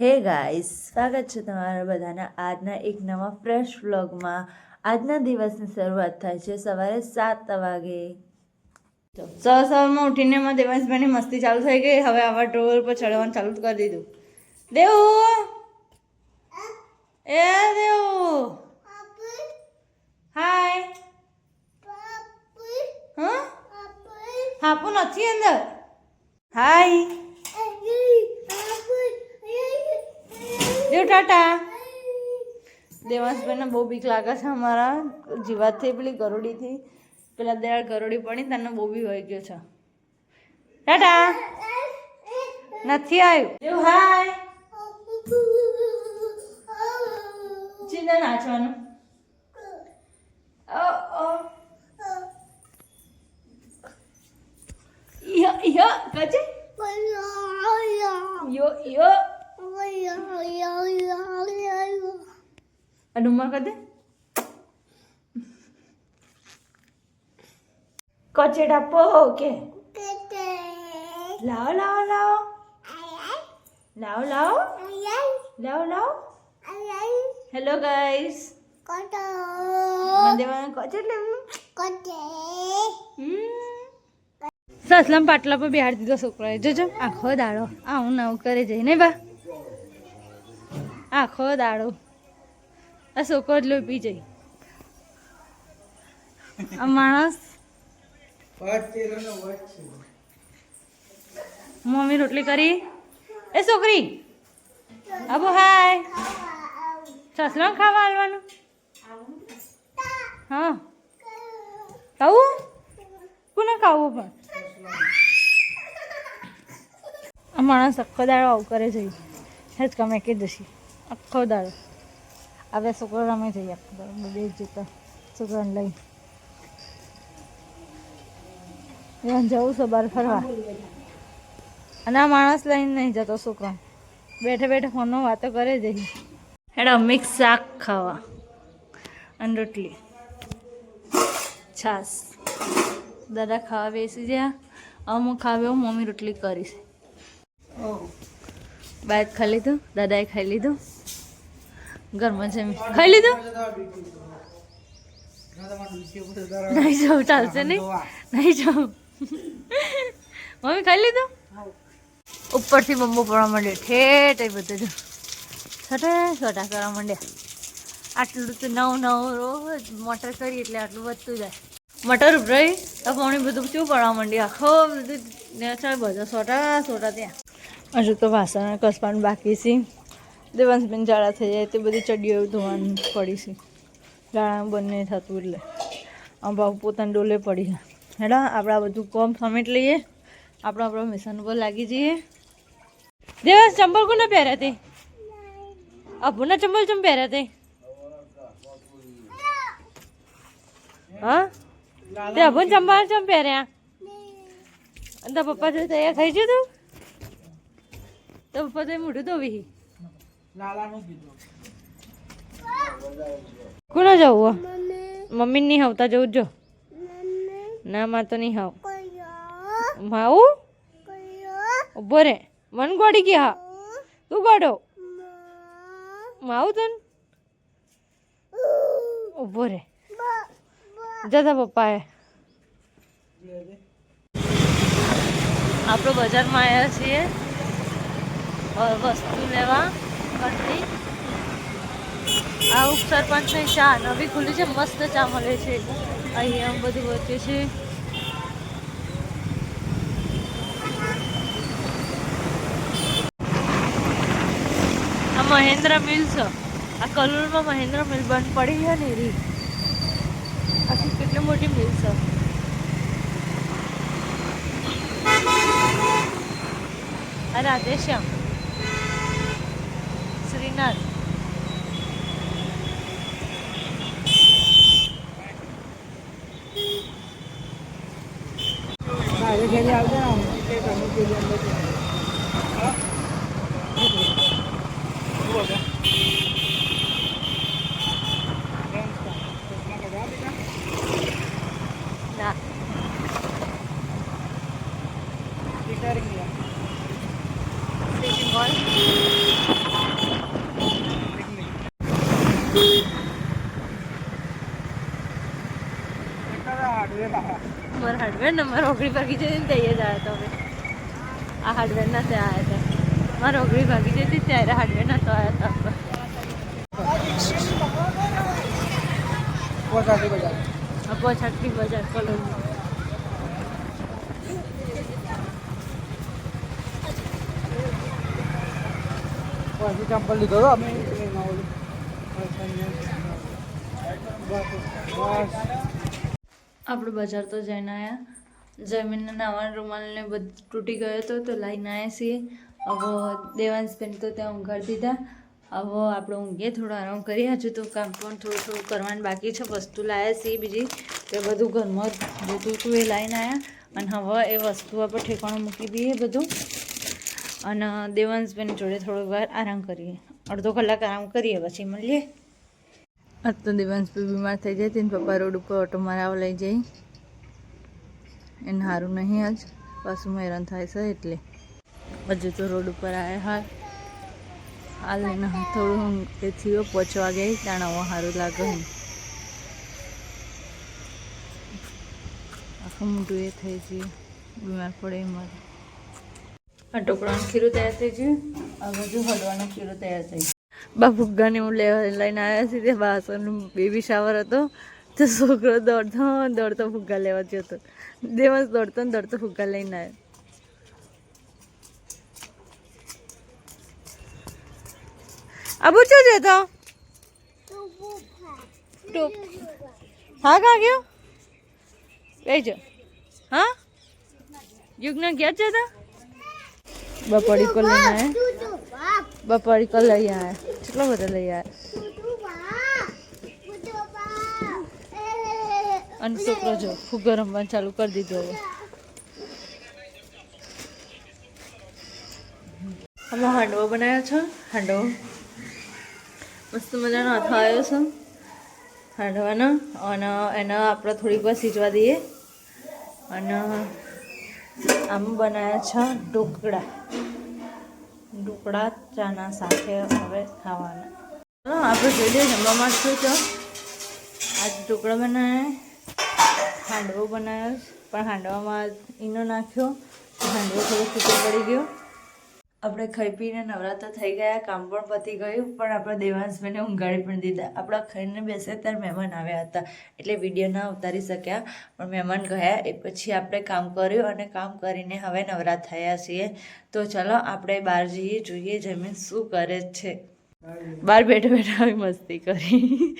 હે ગાઈસ સ્વાગત છે તમારા બધાના આજના એક નવા ફ્રેશ વ્લોગમાં. આજના દિવસની શરૂઆત થાય છે સવારે સાત વાગે. તો સવાર સવારમાં ઉઠીને એમાં દેવાંશભાઈની મસ્તી ચાલુ થઈ ગઈ. હવે આવા ટોર પર ચડવાનું ચાલુ કરી દીધું. દેવું! એ દેવું! હાય. હા? હાપુ નથી અંદર? હાય. ટાટા દેવાંશભાઈને બહુ બીક લાગે છે અમારા જીવાતથી, પેલી ગરોડીથી પેલા દયાળ ગરોડી પડી તને બહુ બી હોઈ ગયો છે. ટાટા. નથી આવ્યું. હાય. ચિંતા નાચવાનું. યો યો કચે યો યો. આ ડુમ્મા કદે કચેડા પો કે લાવો લાવો લાવો લાવો લાવો લાવો લાવો હેલો ગાઈસ સસલામ પાટલા પર બિહાર દીધો છોકરો જોજો, આખો દાડો આવું નવું કરે જઈને બા. આખો દાડો. આ છોકરો જ લોહી જઈ આ માણસ મમ્મી રોટલી કરી. એ છોકરી, આબુ હાય. સસલો ખાવા હાલવાનું? હા. ખાવું? કોને ખાવું પણ? આ માણસ આખો દાડો આવું કરે છે. હેજ કમે કે જશી આખો દાડો. હવે છોકરો જઈએ આખો દાડો બે જતા છોકરાને લઈ. એને જવું છે બહાર ફરવા. અને આ માણસ લઈને નહીં જતો છોકરો. બેઠે બેઠે ફોનમાં વાતો કરે જઈ હેડા, મિક્સ શાક ખાવા અને રોટલી. છાસ. દાદા ખાવા બેસી ગયા. અમુક ખાવે હું મમ્મી રોટલી કરીશ. બાદ ખાઈ લીધું, દાદાએ ખાઈ લીધું. ઘરમાં જમી ખાઈ લીધું? નહીં જવું ચાલશે નહીં? નહીં જવું મમ્મી, ખાઈ લીધું? ઉપરથી બમ્બુ પડવા માંડ્યો ઠેઠ એ બધું જો. છઠે છોટા કરવા માંડ્યા આટલું તો નવ નવ રોજ મોટર કરી એટલે આટલું વધતું જાય. મટર ઉભરાઈ, તો પાણી બધું શું પડવા માંડ્યું. આખો બધું બધા સોટા સોટા ત્યાં. હજુ તો વાસણ કસવાનું બાકી છે. દેવાંશબેન જાડા થઈ જાય તે બધી ચડીઓ ધોવાની પડી છે. જાડા બંને થતું એટલે. ભાવ પોતાની ડોલે પડી હેડા, આપણે બધું કોમ સમેટ લઈએ. આપણે આપણો મિશન ઉપર લાગી જઈએ. દેવાંશ ચંપલ કોને પહેર્યા તે? અભુના ચંપલ ચમ પહેર્યા તે? હા? તે અભુન ચંપલ ચમ પહેર્યા? અને પપ્પા જો તૈયાર થઈ ગયું તું પછી મોઢું ધોવી કોને જવું મમ્મી નહીં આવતા જવું જો ના માં તો નહીં હાવ. માવું ઊભો રે. મન ગોડી ગયા હા. તું ગોડો માવું તન? ઊભો રે. જતા પપ્પાએ. આપણે બજારમાં આવ્યા છીએ. વસ્તુ લેવા કટરી આ ઉપસરપંચની ચા નવી ખુલી છે, મસ્ત ચા મળે છે. અહીંયા બધું વચ્ચે છે. આ મહેન્દ્ર મિલ છે. આ કલોલમાં મહેન્દ્ર મિલ બંધ પડી છે ને રી આખી કેટલી મોટી મિલ છે. આ રાધેશ્યામ શ્રીનાથ ના સિટી મોલ ને મારા ઓગળી ભાગી જતી ને ત્યાં જ આવ્યા તો અમે આ હાર્ડવેરના ત્યાં આવ્યા હતા. મારા ઓગળી ભાગી જતી ત્યારે હાર્ડવેરના તો આવ્યા હતા પોચાથી બજાર. કોલોની ચંપલ લીધો હતો અમે. આપણે બજાર તો જઈને આવ્યા જમીનના નાવાનો રૂમાલને બધું, તૂટી ગયો હતો, તો લઈને આવ્યા છીએ. હવે દેવાંશ બેન તો ત્યાં ઊંઘાડી દીધા. હવે આપણે ઊંઘીએ, થોડો આરામ કરીએ. હજુ તો કામ પણ થોડું થોડું કરવાનું બાકી છે. વસ્તુ લાવ્યા છીએ બીજી તે બધું ઘરમાં જોતું હતું એ લઈને આવ્યા અને હવે એ વસ્તુ આપણે ઠેકાણું મૂકી દઈએ બધું. અને દેવાંશબેન જોડે થોડીક વાર આરામ કરીએ. અડધો કલાક આરામ કરીએ, પછી મળીએ. આજ તો દેવાંશભાઈ બીમાર થઈ જાય તેને પપ્પા રોડ ઉપર ઓટો મારાવા લઈ જાય. એને સારું નહીં આજ. પાછું હેરાન થાય છે એટલે. હજુ તો રોડ ઉપર આવ્યા હાલ. હાલ એને થોડું એ થયો પહોંચવા ગઈ ત્યાં હવે સારું લાગે એમ. આખું મોટું એ થઈ ગયું. બીમાર પડે એમાં આ ટોકરાનું ખીરું તૈયાર થઈ ગયું. આ બધું હળવાનું ખીરું તૈયાર થઈ ગયું. બા ફુગ્ગાને હું લેવા લઈને આવ્યા છીએ તે બાસણનું બેબી શાવર હતો. તો છોકરો દોડતો દોડતો ફુગ્ગા લેવા ગયો હતો દેવસ દોડતો ને દોડતો ફુગ્ગા લઈને આવ્યો. આબુ શું છે તો? ટૂપ હા કા ગયો? બેજો. હા? યુગના ગયા છે તો? બપોડી કો લઈને બપોડી કો લઈ આવ્યા. કેટલો બધો લઈ આવ્યા. અને છોકરો જો ફુગ્ગો રમવાનું ચાલુ કરી દીધો હવે. અમે હાંડવો બનાવ્યો છે? હાંડવો. મસ્ત મજાનો હાથો આવ્યો છે. હાંડવાનો. અને એને આપણે થોડીક વાર સીજવા દઈએ. અને આમ બનાવ્યા છે ઢોકળા. ઢોકળા, ચાના સાથે હવે ખાવાના. આપણે જોઈ લઈએ જમવામાં શું છે. આજ ઢોકળા બનાવ્યા. હાંડવો બનાવ્યો પણ હાંડવામાં ઈનો નાખ્યો. હાંડવો થોડો સૂકો પડી ગયો. આપણે ખાઈ પીને નવરાત્ર થઈ ગયા. કામ પણ પતી ગયું. પણ આપણે દેવાંશભાઈને ઊંઘાડી પણ દીધા. આપણા ખાઈને બેસે ત્યારે મહેમાન આવ્યા હતા. એટલે વીડિયો ના ઉતારી શક્યા. પણ મહેમાન ગયા એ પછી આપણે કામ કર્યું અને કામ કરીને હવે નવરાત થયા છીએ. તો ચલો આપણે બહાર જઈએ, જોઈએ જમીન શું કરે છે. બહાર બેઠા બેઠા મસ્તી કરી.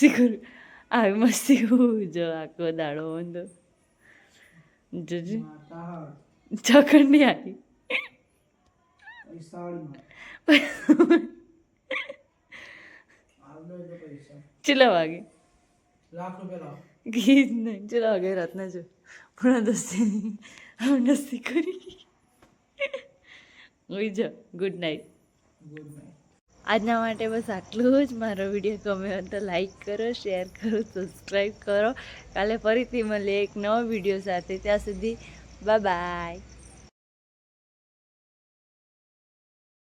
શીખું. આવી મસ્તી હું જો આખો દાડો વાંધો જોજો નહીં આવી ચેલા વાગે ગીત નહીં ચેલા વાગે રાતના જો પણ દસ્તી હવે નસ્તી કરી હોઈ જા ગુડ નાઇટ ગુડ નાઇટ આજના માટે બસ આટલું જ. મારો વીડિયો ગમે તો લાઈક કરો શેર કરો સબસ્ક્રાઈબ કરો. કાલે ફરીથી મળીએ એક નવો વીડિયો સાથે. ત્યાં સુધી બાય બાય